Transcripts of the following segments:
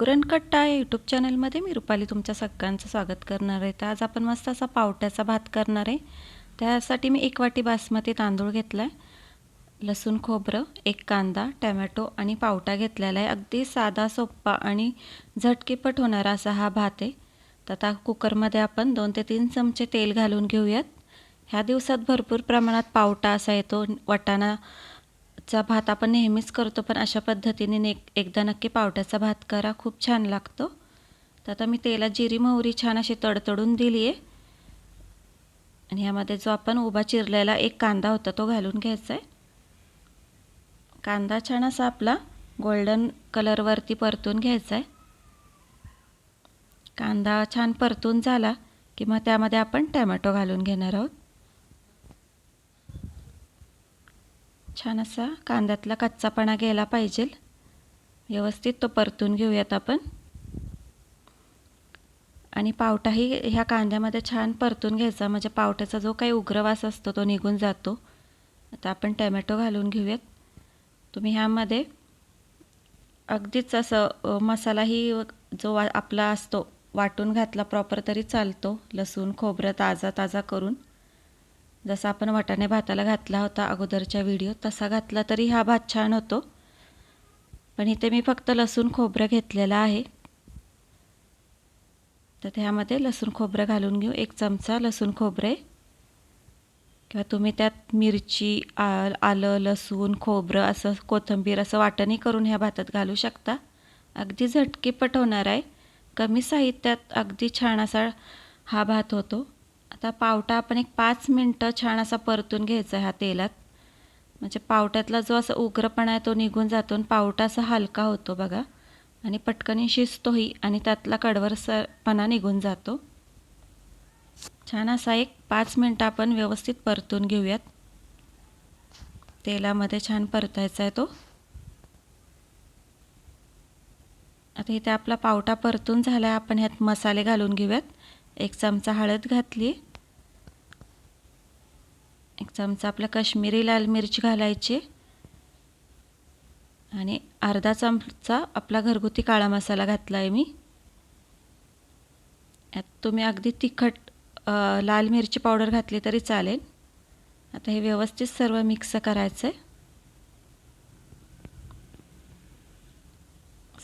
पुरणकट्टा या यूट्यूब चॅनलमध्ये मी रुपाली तुमच्या सगळ्यांचं स्वागत करणार आहे. तर आज आपण मस्त असा पावट्याचा भात करणार आहे. त्यासाठी मी एक वाटी बासमती तांदूळ घेतला आहे लसूण खोबरं एक कांदा टमॅटो आणि पावटा घेतलेला आहे. अगदी साधा सोप्पा आणि झटकीपट होणारा असा हा भात आहे. तर आता कुकरमध्ये आपण दोन ते तीन चमचे तेल घालून घेऊयात. ह्या दिवसात भरपूर प्रमाणात पावटा असा येतो वटाणा चा भात आपण नेहमीच करतो पण अशा पद्धतीने ने एकदा नक्की पावट्याचा भात करा. खूप छान लागतो. तर आता मी तेलात जिरी मोहरी छान अशी तडतडून दिली आहे आणि ह्यामध्ये जो आपण उभा चिरलेला एक कांदा होता तो घालून घ्यायचा आहे कांदा छान असा आपला गोल्डन कलरवरती परतून घ्यायचा आहे कांदा छान परतून झाला की मग त्यामध्ये आपण टॅमॅटो घालून घेणार आहोत. छान असा कांद्यातला कच्चापणा गेला पाहिजे. व्यवस्थित तो परतून घेऊयात आपण. आणि पावटाही ह्या कांद्यामध्ये छान परतून घ्यायचा. म्हणजे पावट्याचा जो काही उग्रवास असतो तो निघून जातो. आता आपण टॅमॅटो घालून घेऊयात. तुम्ही ह्यामध्ये अगदीच असं मसालाही जो वा आपला असतो वाटून घातला प्रॉपर तरी चालतो. लसूण खोबरं ताजा ताजा करून. जसा आपण वाटाणे भाताला घातला होता अगोदरच्या व्हिडिओ तसा घातला तरी हा भात छान होतो. पण इथे मी फक्त लसूण खोबरं घेतलेलं आहे. तर त्यामध्ये लसूण खोबरं घालून घेऊ. एक चमचा लसूण खोबरे. किंवा तुम्ही त्यात मिरची आल आलं लसूण खोबरं असं कोथिंबीर असं वाटणी करून ह्या भातात घालू शकता. अगदी झटकीपट होणार आहे. कमी साहित्यात अगदी छान असा हा भात होतो. आता पावटा आपण एक पाच मिनटं छान असा परतून घ्यायचा ह्या तेलात. म्हणजे पावट्यातला जो असा उग्रपणा आहे तो निघून जातो आणि पावटा असा हलका होतो बघा. आणि पटकनी शिजतोही आणि त्यातला कडवरसपणा निघून जातो. छान असा एक पाच मिनटं आपण व्यवस्थित परतून घेऊयात. तेलामध्ये छान परतायचा आहे तो. आता इथे आपला पावटा परतून झाला आपण ह्यात मसाले घालून घेऊयात. एक चमचा हळद घातली चमचा आपला काश्मीरी लाल मिरची घालायची. आणि अर्धा चमचा आपला घरगुती काळा मसाला घातला आहे मी. यात तुम्ही अगदी तिखट लाल मिरची पावडर घातली तरी चालेल. आता हे व्यवस्थित सर्व मिक्स करायचं आहे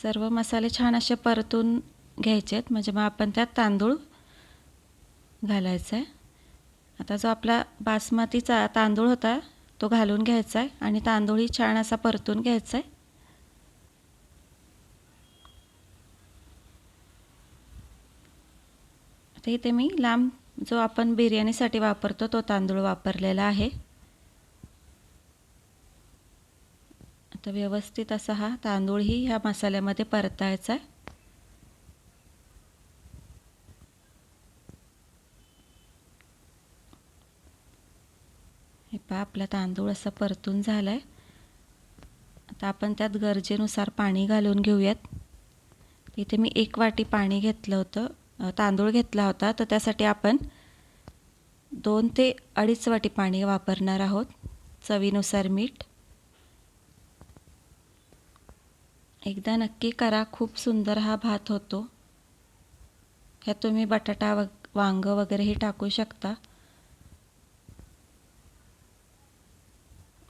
सर्व मसाले छान असे परतून घ्यायचे आहेत म्हणजे मग आपण त्यात तांदूळ घालायचा आहे आता जो आपला बासमतीचा तांदूळ होता तो घालून घ्यायचा आहे आणि तांदूळही छान असा परतून घ्यायचा आहे. आता इथे मी लांब जो आपण बिर्याणीसाठी वापरतो तो तांदूळ वापरलेला आहे. आता व्यवस्थित असा हा तांदूळही ह्या मसाल्यामध्ये परतायचा आहे. हे पहा आपला तांदूळ असा परतून झाला आहे आता आपण त्यात गरजेनुसार पाणी घालून घेऊयात. इथे मी एक वाटी पाणी घेतलं होतं तांदूळ घेतला होता. तर त्यासाठी आपण दोन ते अडीच वाटी पाणी वापरणार आहोत. चवीनुसार मीठ. एकदा नक्की करा खूप सुंदर हा भात होतो. ह्यात तुम्ही बटाटा व वांगं वगैरेही टाकू शकता.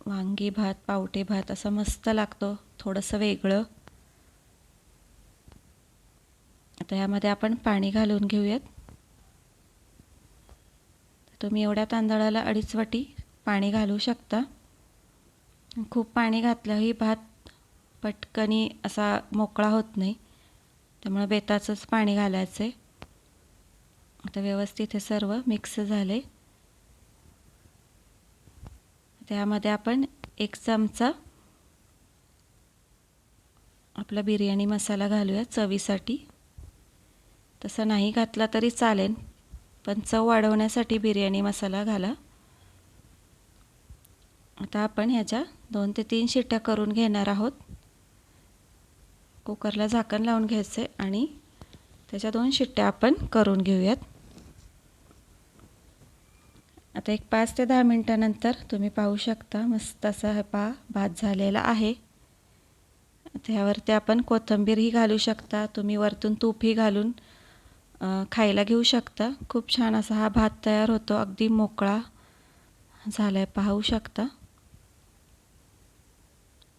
वांगी भात पावटे भात असं मस्त लागतो थोडंसं वेगळं. आता यामध्ये आपण पाणी घालून घेऊयात. तुम्ही एवढ्या तांदळाला अडीच वाटी पाणी घालू शकता. खूप पाणी घातलंही भात पटकनी असा मोकळा होत नाही त्यामुळे बेताचंच पाणी घालायचं आहे आता व्यवस्थित हे सर्व मिक्स झाले त्यामध्ये आपण एक चमचा आपला बिर्याणी मसाला घालूया चवीसाठी. तसं नाही घातला तरी चालेल पण चव वाढवण्यासाठी बिर्याणी मसाला घाला. आता आपण ह्याच्या दोन ते तीन शिट्ट्या करून घेणार आहोत. कुकरला झाकण लावून घ्यायचं आहे आणि त्याच्या दोन शिट्ट्या आपण करून घेऊयात. आता एक पाच ते दहा मिनटानंतर तुम्ही पाहू शकता मस्त असा हा पा भात झालेला आहे. त्यावरती आपण कोथिंबीरही घालू शकता तुम्ही वरतून तूपही घालून खायला घेऊ शकता. खूप छान असा हा भात तयार होतो अगदी मोकळा झाला आहे पाहू शकता.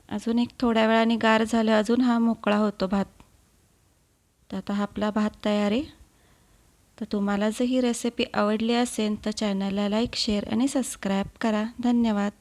अजून एक थोड्या वेळाने गार झालं अजून हा मोकळा होतो भात. तर आता हा आपला भात तयार आहे. तर तुम्हाला जर ही रेसिपी आवडली असेल तर चॅनलला लाईक शेअर आणि सबस्क्राईब करा. धन्यवाद.